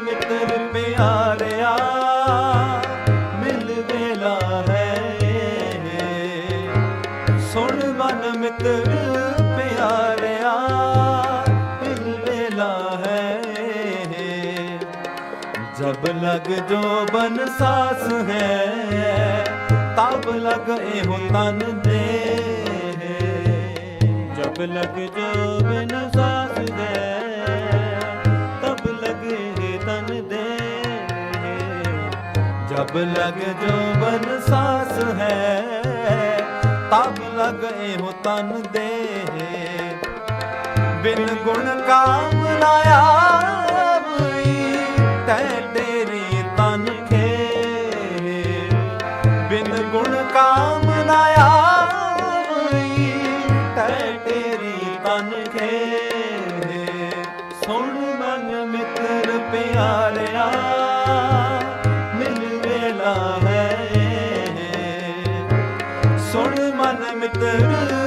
ਮਿੱਤਰ ਪਿਆਰਿਆ ਮਿਲ ਵੇਲਾ ਹੈ ਸੁਣ ਮਨ ਮਿੱਤਰ ਪਿਆਰਿਆ ਮਿਲ ਵੇਲਾ ਹੈ ਜਬ ਲਗ ਜੋ ਬਨ ਸਾਸ ਹੈ, ਤਬ ਲਗ ਇਹੋ ਤਨ ਦੇ। ਜਬ ਲਗ ਜੋ ਬਨ ਸਾਸ ਤਬ ਲਗ ਜੋਬਨ ਸਾਸ ਹੈ, ਤਬ ਲਗ ਇਹੋ ਤਨ ਦੇ। ਬਿਨ ਗੁਣ ਕਾਮ ਲਾਇਆ ਬਈ ਤੈ ਤੇਰੀ ਤਨ ਖੇ। ਬਿਨ ਗੁਣ ਕਾਮ ਤੈ ਤੇਰੀ ਤਨ ਖੇ। ਸੁਣ ਮਨ ਮਿੱਤਰ ਪਿਆਰਿਆ। ਮਨ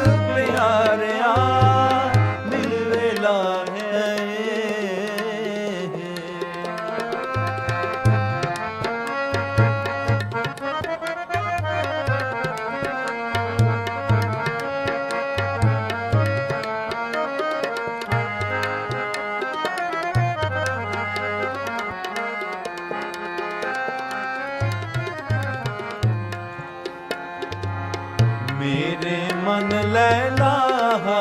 ਮੇਰੇ ਮਨ ਲੈ ਲਾਹਾ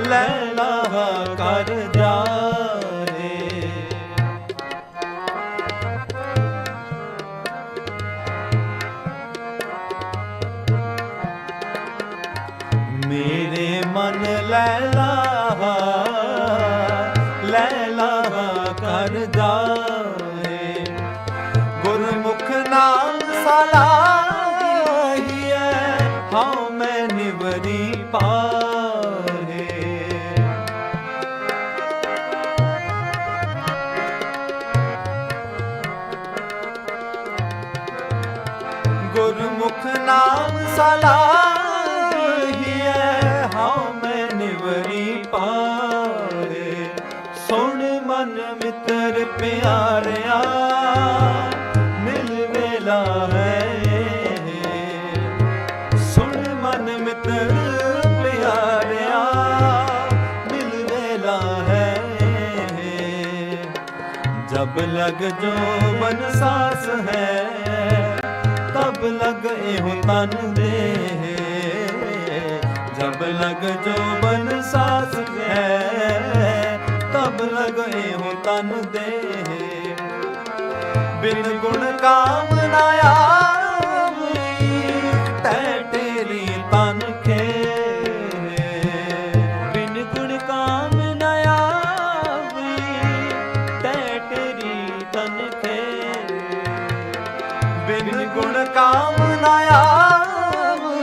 ਲੈ ਲਾਹਾ ਕਰ ਜਾਰੇ ਮੇਰੇ ਮਨ ਲੈ ਲਾਹਾ ਲੈ ਲਾਹਾ ਕਰ ਜਾਰੇ ਗੁਰਮੁਖ ਨਾਮ ਸਲਾਹੀਐ ਮੁਖ ਨਾਮ ਸਲਾਹੀਐ, ਹਉ ਮੈਂ ਨਿਵਰੀ ਪਾਏ ਸੁਣ ਮਨ ਮਿੱਤਰ ਪਿਆਰਿਆ, ਮਿਲ ਵੇਲਾ ਹੈ। ਸੁਣ ਮਨ ਮਿੱਤਰ ਪਿਆਰਿਆ, ਮਿਲ ਵੇਲਾ ਹੈ। ਜਬ ਲਗ ਜੋ ਮਨ ਸਾਸ ਹੈ ਜਬ ਲਗ ਇਹੋ ਤਨ ਦੇ। ਜਬ ਲਗ ਜੋ ਬਨ ਸਾਸ ਹੈ ਤਬ ਲਗ ਇਹੋ ਤਨ ਦੇ। ਬਿਨ ਗੁਣ ਕਾਮ ਨਾ ਆ ਕਾਮ ਨ ਆਵੀ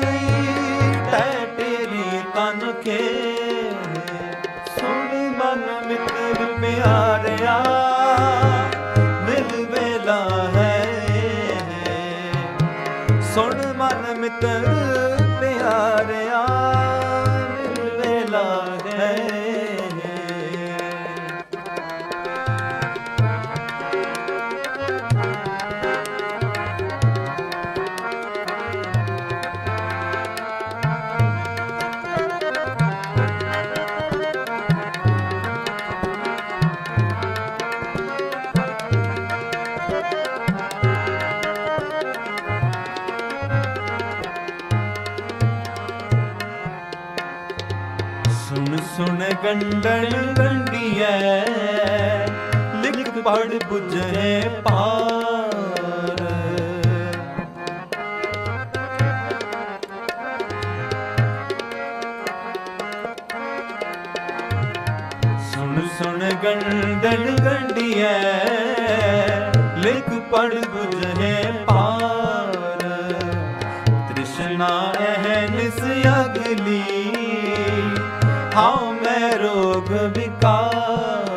ਤੈ ਤੇਰੀ ਤਨ ਕੇ ਸੁਣ ਮਨ ਮਿੱਤਰ ਪਿਆਰਿਆ ਮਿਲ ਵੇਲਾ ਹੈ ਸੁਣ ਮਨ ਮਿੱਤਰ ਗੰਡਣ ਗੰਡੀਐ ਲਿਖ ਪੜ ਬੁਝੇ ਪਾਰ। ਸੁਣ ਸੁਣ ਗੰਡਣ ਗੰਡੀਐ ਲਿਖ ਪੜ ਬੁਝੇ ਪਾਰ। ਤ੍ਰਿਸ਼ਨਾ ਅਹਨਿਸ ਅਗਲੀ। ਹਾਉ ਮੈਂ ਰੋਗ ਵਿਕਾਰ।